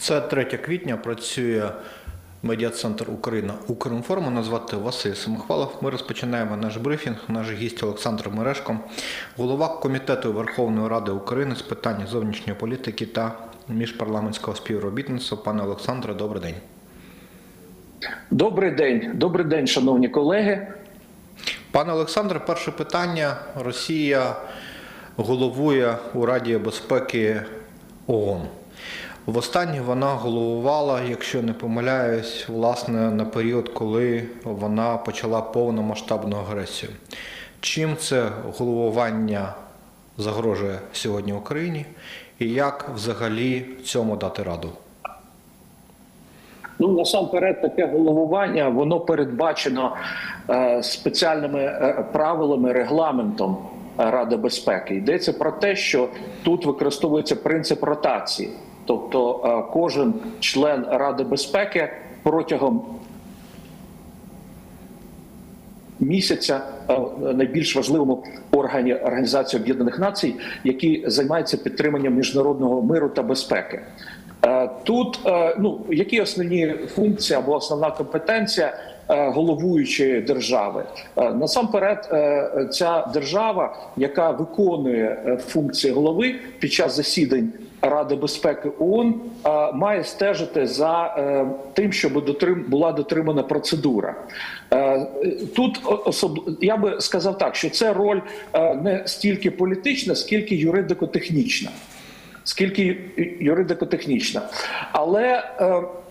Це 3 квітня працює медіа-центр Україна Укрінформ. Мене звати Василь Самохвалов. Ми розпочинаємо наш брифінг. Наш гість Олександр Мерешко, голова комітету Верховної Ради України з питань зовнішньої політики та міжпарламентського співробітництва. Пане Олександре, добрий день. Добрий день, добрий день, шановні колеги. Пане Олександре, перше питання. Росія головує у Раді безпеки ООН. Востаннє вона головувала, якщо не помиляюсь, власне на період, коли вона почала повномасштабну агресію. Чим це головування загрожує сьогодні Україні, і як взагалі цьому дати раду? Ну насамперед, таке головування воно передбачено е, спеціальними е, правилами, регламентом е, Ради безпеки. Йдеться про те, що тут використовується принцип ротації, тобто е, кожен член Ради безпеки протягом місяця е, найбільш важливому органі Організації Об'єднаних Націй, який займається підтриманням міжнародного миру та безпеки. Е, Тут ну які основні функції або основна компетенція головуючої держави? Насамперед, ця держава, яка виконує функції голови під час засідань Ради безпеки ООН, е, має стежити за е, тим, щоб була дотримана процедура. Е, Тут особ... я би сказав так, що це роль не стільки політична, скільки юридико-технічна скільки юридико-технічна. Але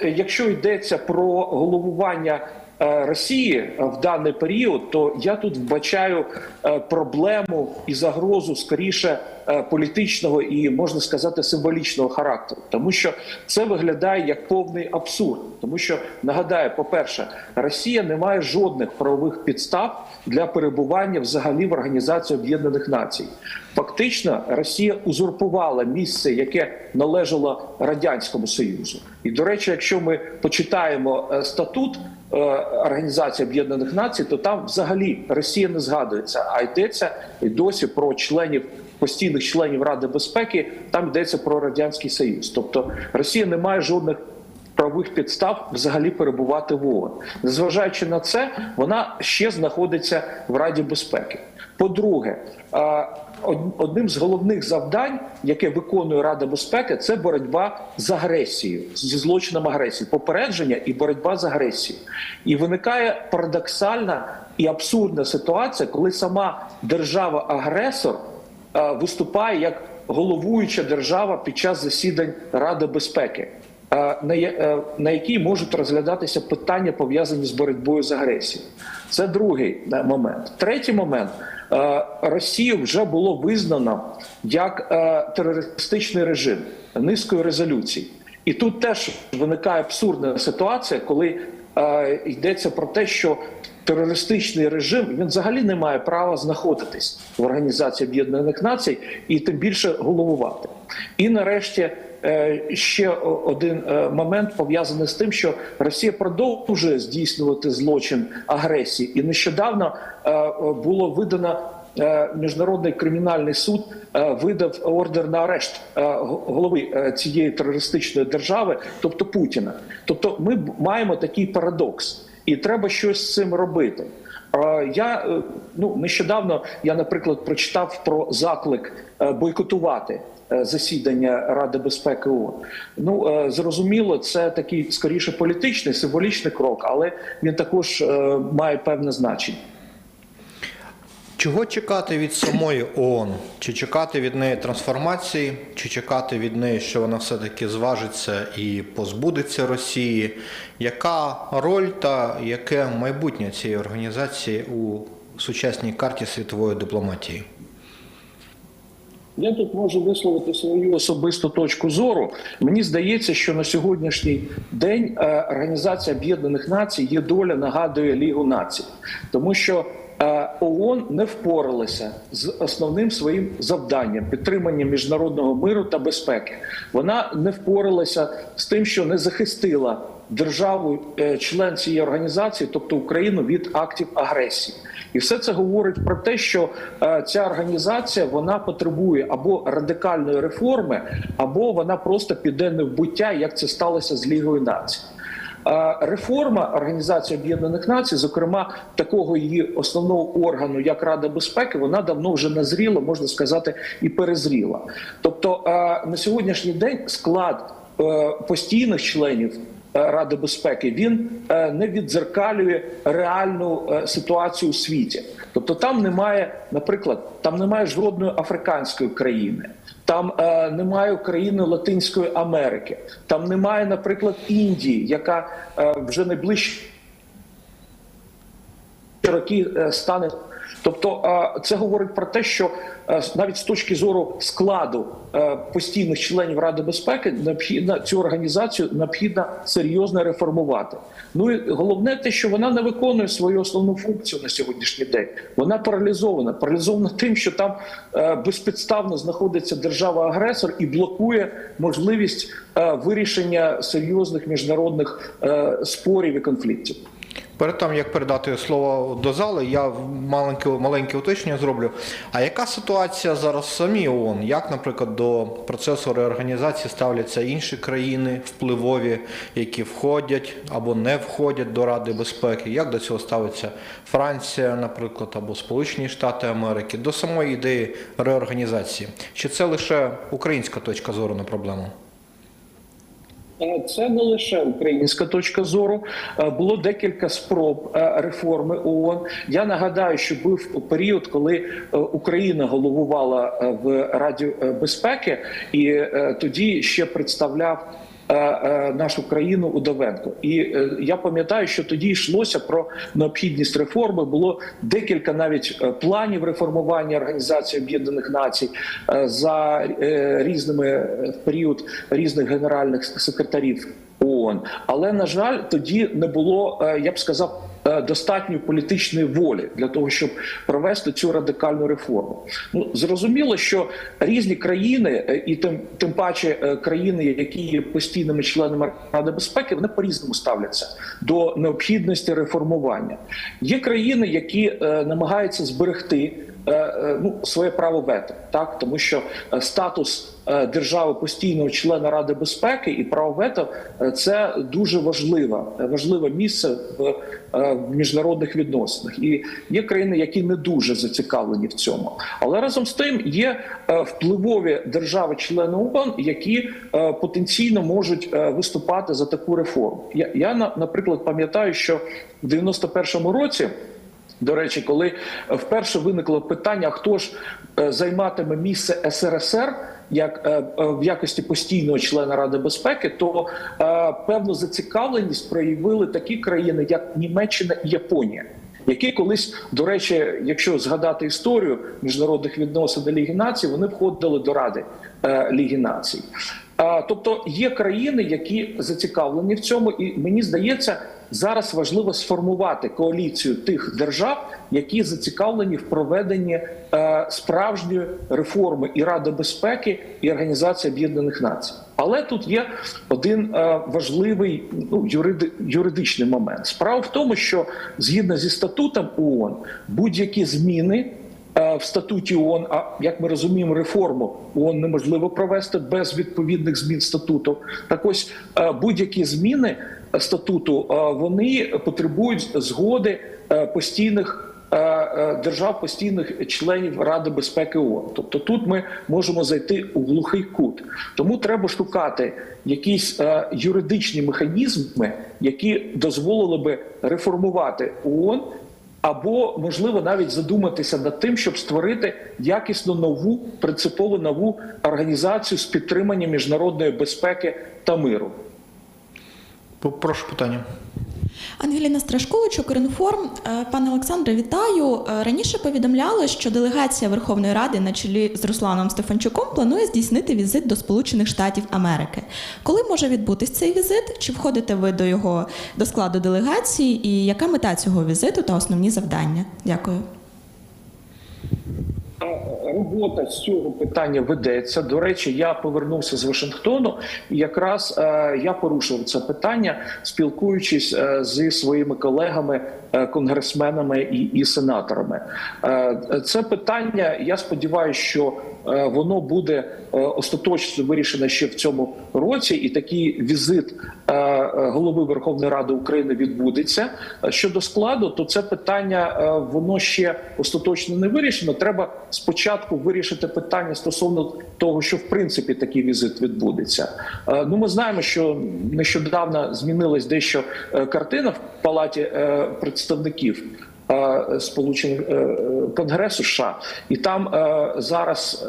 якщо йдеться про головування Росії в даний період, то я тут вбачаю е, проблему і загрозу скоріше е, політичного і можна сказати символічного характеру, тому що це виглядає як повний абсурд. Тому що нагадаю, по-перше, Росія не має жодних правових підстав для перебування взагалі в Організації Об'єднаних Націй. Фактично, Росія узурпувала місце, яке належало радянському союзу. І до речі, якщо ми почитаємо е, статут е, Організації Об'єднаних Націй, то там взагалі Росія не згадується, а йдеться і досі про членів. Постійних членів Ради безпеки там йдеться про радянський союз, тобто Росія не має жодних правових підстав взагалі перебувати в ООН. Незважаючи на це, вона ще знаходиться в Раді безпеки. По-друге, е, одним з головних завдань, яке виконує Рада безпеки, це боротьба з агресією, зі злочином агресії, попередження і боротьба з агресією. І виникає парадоксальна і абсурдна ситуація, коли сама держава-агресор е, виступає як головуюча держава під час засідань Ради безпеки, е, на е, на якій можуть розглядатися питання пов'язані з боротьбою з агресією. Це другий момент. Третій момент. Е, Росію вже було визнано як е, терористичний режим низкою резолюцій. І тут теж виникає абсурдна ситуація, коли е, йдеться про те, що терористичний режим він взагалі не має права знаходитись в Організації Об'єднаних Націй і тим більше головувати. І нарешті ще один е, момент пов'язаний з тим, що Росія продовжує здійснювати злочин агресії, і нещодавно е, е, було видано. е, Міжнародний кримінальний суд е, видав ордер на арешт е, голови е, цієї терористичної держави, тобто Путіна. Тобто, ми маємо такий парадокс, і треба щось з цим робити. Я е, ну нещодавно я, наприклад, прочитав про заклик е, бойкотувати е, засідання Ради безпеки ООН. Ну зрозуміло, це такий скоріше політичний, символічний крок, але він також має певне значення. Чого чекати від самої ООН? Чи чекати від неї трансформації, чи чекати від неї, що вона все-таки зважиться і позбудеться Росії? Яка роль та яке майбутнє цієї організації у сучасній карті світової дипломатії? Я тут можу висловити свою особисту точку зору. Мені здається, що на сьогоднішній день е, Організація Об'єднаних Націй є доля нагадує Лігу націй, тому що ООН не впоралася з основним своїм завданням підтримання міжнародного миру та безпеки. Вона не впоралася з тим, що не захистила державу е, член цієї організації, тобто Україну, від актів агресії. І все це говорить про те, що е, ця організація вона потребує або радикальної реформи, або вона просто піде не в буття, як це сталося з Лігою націй. Реформа Організації Об'єднаних Націй, зокрема такого її основного органу, як Рада безпеки, вона давно вже назріла, можна сказати, і перезріла. Тобто на сьогоднішній день склад е, постійних членів. Е, Ради безпеки він е, не віддзеркалює реальну е, ситуацію у світі. Тобто там немає, наприклад, там немає жодної африканської країни, там немає країни Латинської Америки, там немає, наприклад, Індії, яка вже найближчі роки стане. Тобто це говорить про те, що навіть з точки зору складу постійних членів Ради безпеки необхідно цю організацію необхідно серйозно реформувати. Ну і головне те, що вона не виконує свою основну функцію на сьогоднішній день. Вона паралізована. Паралізована тим, що там безпідставно знаходиться держава-агресор і блокує можливість вирішення серйозних міжнародних спорів і конфліктів. Перед тим, як передати слово до зали, я маленьке, маленьке уточнення зроблю. А яка ситуація зараз в самій ООН? Як, наприклад, до процесу реорганізації ставляться інші країни впливові, які входять або не входять до Ради безпеки? Як до цього ставиться Франція, наприклад, або Сполучені Штати Америки, до самої ідеї реорганізації? Чи це лише українська точка зору на проблему? Це не лише українська точка зору. Було декілька спроб реформи ООН. Я нагадаю, що був період, коли е, Україна головувала е, в Раді е, безпеки, і тоді ще представляв. Е, е, Нашу країну Удовенко, і е, я пам'ятаю, що тоді йшлося про необхідність реформи. Було декілька навіть планів реформування Організації Об'єднаних Націй за різними в період різних генеральних секретарів ООН. Але на жаль, тоді не було, я б сказав. Достатньої політичної волі для того, щоб провести цю радикальну реформу. Ну зрозуміло, що різні країни, е, і тим тим паче е, країни, які є постійними членами Ради безпеки, вони по різному ставляться до необхідності реформування. Є країни, які е, намагаються зберегти ну, своє право вето, так тому що е, статус е, держави постійного члена Ради безпеки і право вето е, це дуже важливе, важливе місце в, е, міжнародних відносинах. І є країни, які не дуже зацікавлені в цьому. Але разом з тим є е, впливові держави-члени ООН, які е, потенційно можуть е, виступати за таку реформу. Я, я на- наприклад, пам'ятаю, що в 91-му році. До речі, коли вперше виникло питання, хто ж е, займатиме місце СРСР як е, е, в якості постійного члена Ради безпеки, то певну зацікавленість проявили такі країни, як Німеччина і Японія. Які колись, до речі, якщо згадати історію міжнародних відносин Ліги Націй, вони входили до Ради Ліги Націй. Тобто є країни, які зацікавлені в цьому, і мені здається, зараз важливо сформувати коаліцію тих держав, які зацікавлені в проведенні е, справжньої реформи і Ради безпеки і Організації Об'єднаних Націй. Але тут є один е, важливий ну, юриди, юридичний момент. Справа в тому, що згідно зі статутом ООН будь-які зміни в статуті ООН, а як ми розуміємо, реформу ООН неможливо провести без відповідних змін статуту. Так ось е, будь-які зміни статуту е, вони потребують згоди е, постійних. е, е, Держав постійних членів Ради безпеки ООН. Тобто тут ми можемо зайти у глухий кут. Тому треба шукати якісь е, юридичні механізми, які дозволили би реформувати ООН або можливо навіть задуматися над тим, щоб створити якісно нову принципово нову організацію з підтримання міжнародної безпеки та миру. Прошу питання. Ангеліна Страшкович, Укрінформ. Е, Пане Олександре, вітаю. Е, Раніше повідомляли, що делегація Верховної Ради на чолі з Русланом Стефанчуком планує здійснити візит до Сполучених Штатів Америки. Коли може відбутись цей візит? Чи входите ви до його до складу делегації? І яка мета цього візиту та основні завдання? Дякую. Робота з цього питання ведеться. До речі, я повернувся з Вашингтону, і якраз е, я порушив це питання, спілкуючись е, зі своїми колегами, е, конгресменами і, і сенаторами. Це питання. Я сподіваюся, що воно буде остаточно вирішено ще в цьому році, і такий візит голови Верховної Ради України відбудеться. Щодо складу, то це питання воно ще остаточно не вирішено. Треба спочатку вирішити питання стосовно того, що в принципі такий візит відбудеться. Е, Ну, ми знаємо, що нещодавно змінилась дещо е, картина в палаті е, представників. Сполучених Конгресу США, і там зараз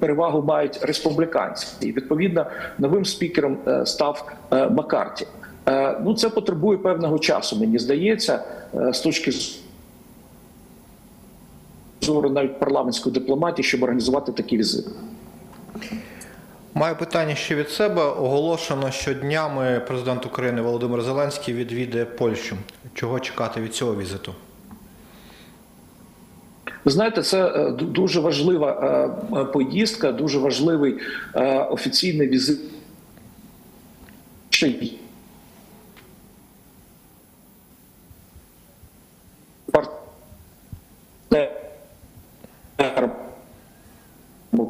перевагу мають республіканці. І відповідно новим спікером став Маккарті. Ну це потребує певного часу. Мені здається, з точки зору навіть парламентської дипломатії, щоб організувати такі візити. Маю питання ще від себе. Оголошено, що днями президент України Володимир Зеленський відвідає Польщу. Чого чекати від цього візиту? Ви знаєте, це е, дуже важлива е, е, поїздка, дуже важливий офіційний візит.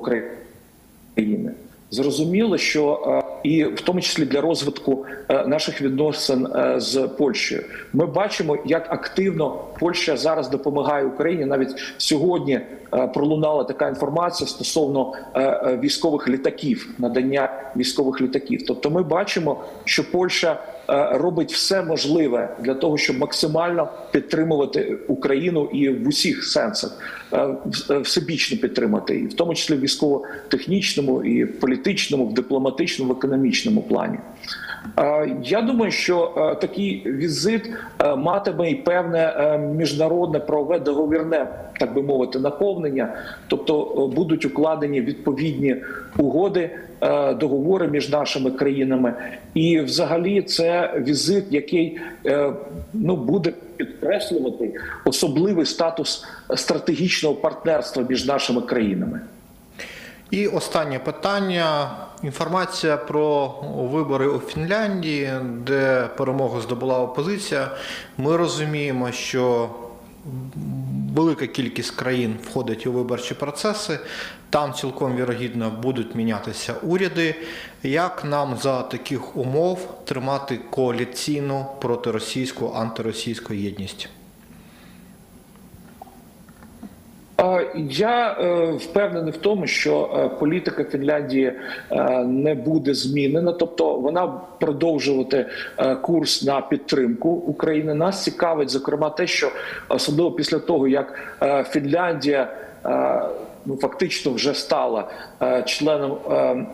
України. Зрозуміло, що е, і в тому числі для розвитку е, наших відносин е, з Польщею, ми бачимо, як активно Польща зараз допомагає Україні. Навіть сьогодні пролунала така інформація стосовно військових літаків, надання військових літаків. Тобто, ми бачимо, що Польща е, робить все можливе для того, щоб максимально підтримувати Україну і в усіх сенсах е, е, всебічно підтримати, і в тому числі військово-технічному, і політичному, в дипломатичному, в економічному плані. Я думаю, що такий візит матиме і певне міжнародне правове договірне, так би мовити, наповнення, тобто е, будуть укладені відповідні угоди, е, договори між нашими країнами, і взагалі це візит, який е, ну буде підкреслювати особливий статус стратегічного партнерства між нашими країнами. І останнє питання. Інформація про вибори у Фінляндії, де перемогу здобула опозиція. Ми розуміємо, що велика кількість країн входить у виборчі процеси. Там цілком вірогідно будуть мінятися уряди. Як нам за таких умов тримати коаліційну протиросійську антиросійську єдність? Е, Я е, впевнений в тому, що е, політика Фінляндії е, не буде змінена, тобто вона продовжувати курс на підтримку України. Нас цікавить зокрема те, що особливо після того, як Фінляндія. Ну, фактично вже стала членом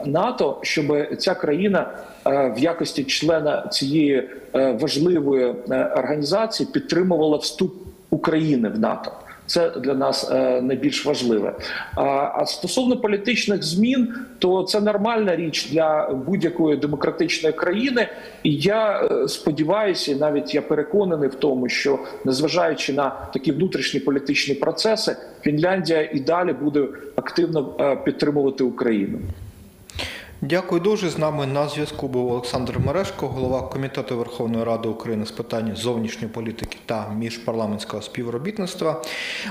НАТО, щоб ця країна в якості члена цієї важливої організації підтримувала вступ України в НАТО. Це для нас е, найбільш важливе. А, стосовно політичних змін, то це нормальна річ для будь-якої демократичної країни. І я е, сподіваюся, і навіть я переконаний в тому, що незважаючи на такі внутрішні політичні процеси, Фінляндія і далі буде активно е, підтримувати Україну. Дякую дуже. З нами на зв'язку був Олександр Мерешко, голова Комітету Верховної Ради України з питань зовнішньої політики та міжпарламентського співробітництва.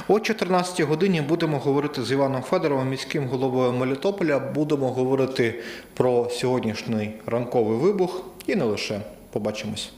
О 14 годині будемо говорити з Іваном Федоровим, міським головою Мелітополя. Будемо говорити про сьогоднішній ранковий вибух і не лише. Побачимось.